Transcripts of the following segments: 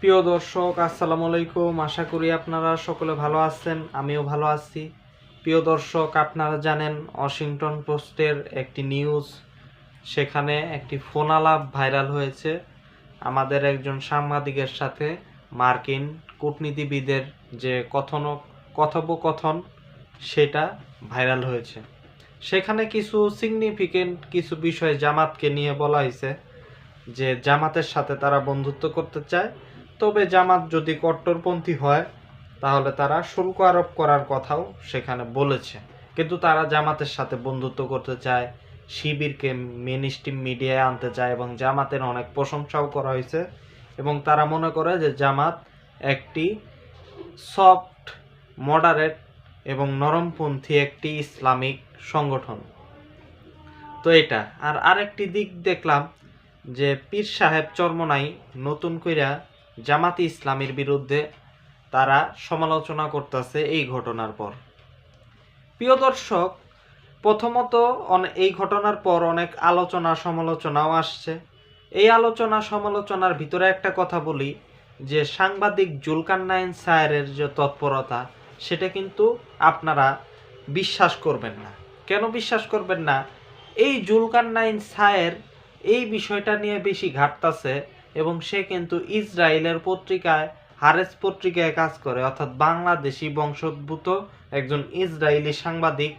প্রিয় দর্শক, আসসালামু আলাইকুম। আশা করি আপনারা সকলে ভালো আছেন, আমিও ভালো আছি। প্রিয় দর্শক, আপনারা জানেন ওয়াশিংটন পোস্টের একটি নিউজ, সেখানে একটি ফোন আলাপ ভাইরাল হয়েছে। আমাদের একজন সাংবাদিকের সাথে মার্কিন কূটনীতিবিদের যে কথন, কথোপকথন, সেটা ভাইরাল হয়েছে। সেখানে কিছু সিগনিফিকেন্ট কিছু বিষয় জামাতকে নিয়ে বলা হয়েছে যে জামাতের সাথে তারা বন্ধুত্ব করতে চায়। তবে জামাত যদি কট্টরপন্থী হয়, তাহলে তারা শুল্ক আরোপ করার কথাও সেখানে বলেছে। কিন্তু তারা জামাতের সাথে বন্ধুত্ব করতে চায়, শিবিরকে মেন স্ট্রিম মিডিয়ায় আনতে চায় এবং জামাতের অনেক প্রশংসাও করা হয়েছে এবং তারা মনে করে যে জামাত একটি সফট, মডারেট এবং নরমপন্থী একটি ইসলামিক সংগঠন। তো এটা, আর আরেকটি দিক দেখলাম যে পীর সাহেব চরমনাই নতুন কইরা জামাতি ইসলামের বিরুদ্ধে তারা সমালোচনা করতেছে এই ঘটনার পর। প্রিয় দর্শক, প্রথমত এই ঘটনার পর অনেক আলোচনা সমালোচনাও আসছে। এই আলোচনা সমালোচনার ভিতরে একটা কথা বলি, যে সাংবাদিক জুলকান্নাইন সায়েরের যে তৎপরতা, সেটা কিন্তু আপনারা বিশ্বাস করবেন না। কেন বিশ্বাস করবেন না? এই জুলকান্নাইন সায়ের এই বিষয়টা নিয়ে বেশি ঘাটতাছে এবং সে কিন্তু ইসরায়েলের পত্রিকায়, হারেস পত্রিকায় কাজ করে, অর্থাৎ বাংলাদেশি বংশোদ্ভূত একজন ইসরায়েলি সাংবাদিক।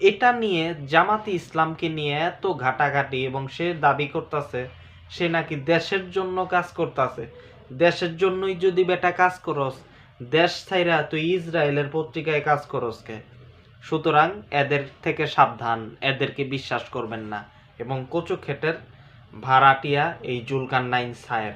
এটা নিয়ে জামাতি ইসলামকে নিয়ে এত ঘাটাঘাটি এবং সে দাবি করতেছে, সে নাকি দেশের জন্য কাজ করতেছে। দেশের জন্যই যদি বেটা কাজ করস, দেশ ছাইরা তুই ইসরায়েলের পত্রিকায় কাজ করস কে সুতরাং এদের থেকে সাবধান, এদেরকে বিশ্বাস করবেন না। এবং কচু ক্ষেতের ভাড়াটিয়া এই জুলকান নাইন সায়ের।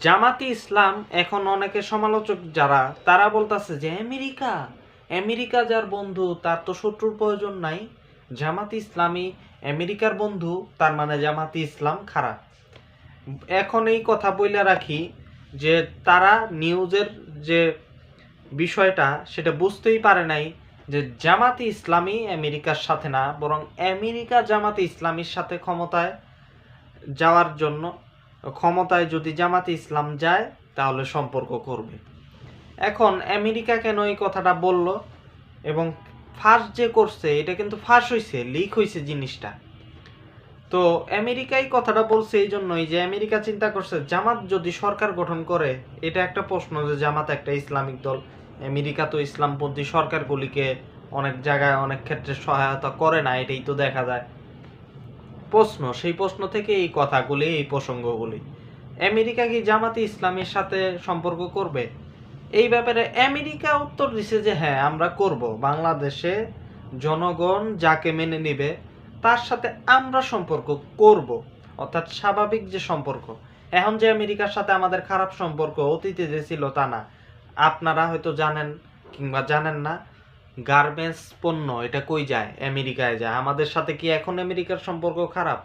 জামাতি ইসলাম এখন অনেকে সমালোচক যারা, তারা বলতাছে যে, আমেরিকা আমেরিকা যার বন্ধু, তার তো শত্রুর প্রয়োজন নাই। জামাতি ইসলামী আমেরিকার বন্ধু, তার মানে জামাতি ইসলাম খারাপ। এখন এই কথা বইলা রাখি যে, তারা নিউজের যে বিষয়টা, সেটা বুঝতেই পারে নাই যে জামাতি ইসলামী আমেরিকার সাথে না, বরং আমেরিকা জামাতি ইসলামীর সাথে ক্ষমতায় যাওয়ার জন্য, ক্ষমতায় যদি জামাতি ইসলাম যায়, তাহলে সম্পর্ক করবে। এখন আমেরিকা কেন এই কথাটা বলল? এবং ফাঁস যে করছে, এটা কিন্তু ফাঁস হয়েছে লিক হয়েছে জিনিসটা। তো আমেরিকাই কথাটা বলছে এই জন্যই যে আমেরিকা চিন্তা করছে, জামাত যদি সরকার গঠন করে, এটা একটা প্রশ্ন যে জামাত একটা ইসলামিক দল। আমেরিকা তো ইসলামপন্থী সরকারগুলিকে অনেক জায়গায়, অনেক ক্ষেত্রে সহায়তা করে না, এটাই তো দেখা যায়। প্রশ্ন, সেই প্রশ্ন থেকে এই কথাগুলি, এই প্রসঙ্গগুলি। আমেরিকা কি জামাতি ইসলামের সাথে সম্পর্ক করবে? এই ব্যাপারে আমেরিকা উত্তর দিছে যে হ্যাঁ আমরা করব। বাংলাদেশে জনগণ যাকে মেনে নিবে, তার সাথে আমরা সম্পর্ক করব। অর্থাৎ স্বাভাবিক যে সম্পর্ক। এখন যে আমেরিকার সাথে আমাদের খারাপ সম্পর্ক, অতীতে যে ছিল তা না। আপনারা হয়তো জানেন কিংবা জানেন না, গার্মেন্টস পণ্য, এটা কই যায়? আমেরিকায় যায়। আমাদের সাথে কি এখন আমেরিকার সম্পর্ক খারাপ?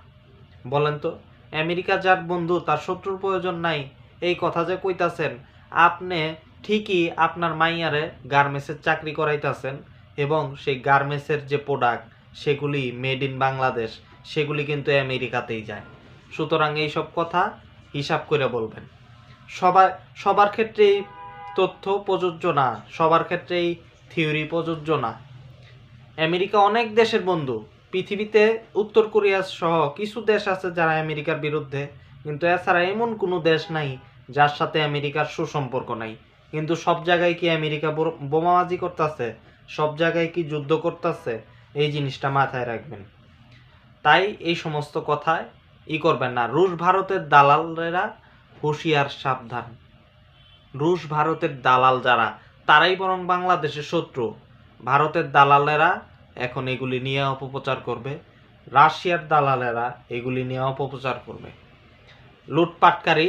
বলেন তো। আমেরিকা যার বন্ধু, তার শত্রুর প্রয়োজন নাই। এই কথা যে কইতাছেন, আপনি ঠিকই আপনার মাইয়ারে গার্মেন্টসের চাকরি করাইতাছেন এবং সেই গার্মেন্টসের যে প্রোডাক্ট সেগুলি মেড ইন বাংলাদেশ, সেগুলি কিন্তু আমেরিকাতেই যায়। সুতরাং এইসব কথা হিসাব করে বলবেন। সবার সবার ক্ষেত্রেই তথ্য প্রযোজ্য না, সবার ক্ষেত্রেই থিওরি প্রযোজ্য না। আমেরিকা অনেক দেশের বন্ধু, পৃথিবীতে উত্তর কোরিয়া সহ কিছু দেশ আছে যারা আমেরিকার বিরুদ্ধে, কিন্তু এছাড়া এমন কোনো দেশ নাই যার সাথে আমেরিকার সুসম্পর্ক নাই। কিন্তু সব জায়গায় কি আমেরিকা বোমাবাজি করতেছে? সব জায়গায় কি যুদ্ধ করতেছে? এই জিনিসটা মাথায় রাখবেন। তাই এই সমস্ত কথায় ই করবেন না। রুশ ভারতের দালালেরা হুঁশিয়ার সাবধান। রুশ ভারতের দালাল যারা, তারাই বরং বাংলাদেশের শত্রু। ভারতের দালালেরা এখন এগুলি নিয়ে অপপ্রচার করবে, রাশিয়ার দালালেরা এগুলি নিয়ে অপপ্রচার করবে। লুটপাটকারী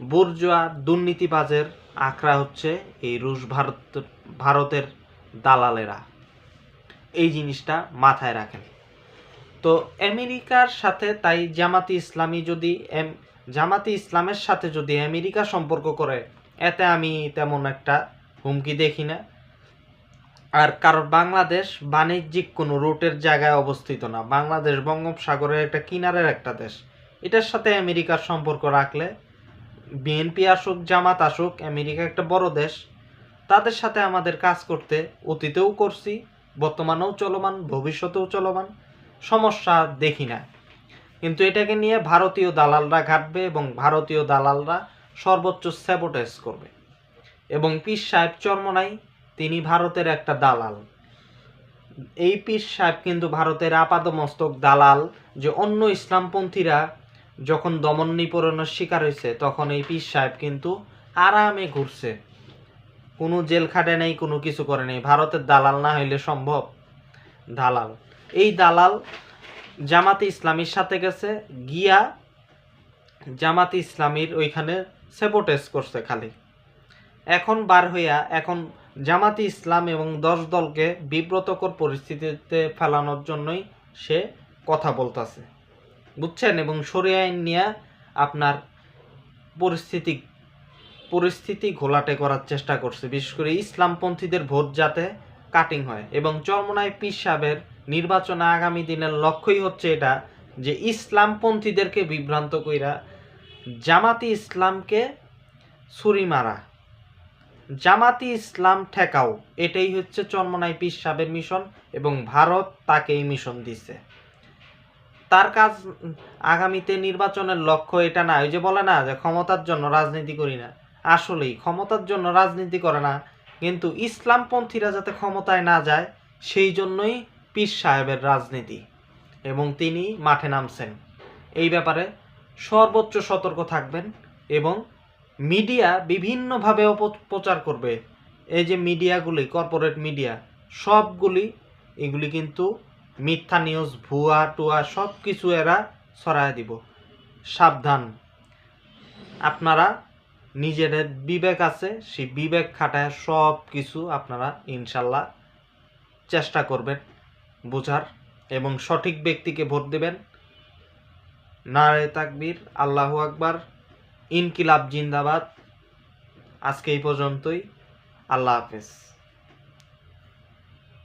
বুর্জোয়া দুর্নীতিবাজের আখড়া হচ্ছে এই রুশ ভারত, ভারতের দালালেরা। এই জিনিসটা মাথায় রাখেন। তো আমেরিকার সাথে তাই জামাতি ইসলামী যদি জামাতি ইসলামের সাথে যদি আমেরিকা সম্পর্ক করে এতে আমি তেমন একটা হুমকি দেখি না। আর কারণ বাংলাদেশ বাণিজ্যিক কোনো রুটের জায়গায় অবস্থিত না। বাংলাদেশ বঙ্গোপসাগরের একটা কিনারের একটা দেশ। এটার সাথে আমেরিকার সম্পর্ক রাখলে, বিএনপি আসুক, জামাত আসুক, আমেরিকা একটা বড় দেশ, তাদের সাথে আমাদের কাজ করতে অতীতেও করছি, বর্তমানেও চলমান, ভবিষ্যতেও চলমান, সমস্যা দেখি না। কিন্তু এটাকে নিয়ে ভারতীয় দালালরা ঘাটবে এবং ভারতীয় দালালরা সর্বোচ্চ স্যাবোটেজ করবে। এবং পীর সাহেব চর্মনাই তিনি ভারতের একটা দালাল। এই পীর সাহেব কিন্তু ভারতের আপাদমস্তক দালাল, যে অন্য ইসলামপন্থীরা যখন দমন নিপীড়নের শিকার হয়েছে তখন এই পীর সাহেব কিন্তু আরামে ঘুরছে। কোনো জেল খাটে নেই, কোনো কিছু করে নেই। ভারতের দালাল না হইলে সম্ভব? দালাল। এই দালাল জামাতে ইসলামীর সাথে গেছে, গিয়া জামাতে ইসলামীর ওইখানে সেপোটেস করছে খালি। এখন বার হইয়া, এখন জামাতি ইসলাম এবং দশ দলকে বিব্রতকর পরিস্থিতিতে ফেলানোর জন্যই সে কথা বলতাছে। বুঝছেন? এবং সরিয়ে আইন নিয়ে আপনার পরিস্থিতি পরিস্থিতি ঘোলাটে করার চেষ্টা করছে। বিশেষ করে ইসলামপন্থীদের ভোট যাতে কাটিং হয়। এবং চরমনায় পীর সাহেবের নির্বাচনে আগামী দিনের লক্ষ্যই হচ্ছে এটা, যে ইসলামপন্থীদেরকে বিভ্রান্ত কইরা জামাতি ইসলামকে ছুরি মারা। জামাতি ইসলাম ঠেকাও, এটাই হচ্ছে চরমনাই পীর সাহেবের মিশন এবং ভারত তাকে এই মিশন দিছে। তার কাজ আগামীতে নির্বাচনের লক্ষ্য এটা না, ওই যে বলে না যে ক্ষমতার জন্য রাজনীতি করি না। আসলেই ক্ষমতার জন্য রাজনীতি করে না, কিন্তু ইসলামপন্থীরা যাতে ক্ষমতায় না যায়, সেই জন্যই পীর সাহেবের রাজনীতি এবং তিনি মাঠে নামছেন। এই ব্যাপারে সর্বোচ্চ সতর্ক থাকবেন এবং মিডিয়া বিভিন্নভাবে অপপ্রচার করবে। এই যে মিডিয়াগুলি, কর্পোরেট মিডিয়া, সবগুলি, এগুলি কিন্তু মিথ্যা নিউজ, ভুয়া, টুয়া সব কিছু এরা ছড়ায় দিব। সাবধান। আপনারা নিজেদের বিবেক আছে, সেই বিবেক খাটায় সব কিছু আপনারা ইনশাল্লাহ চেষ্টা করবেন বোঝার এবং সঠিক ব্যক্তিকে ভোট দেবেন। নারে তাকবীর আল্লাহ আকবার ইনকিলাব জিন্দাবাদ। আজকে এই পর্যন্তই। আল্লাহ হাফেজ।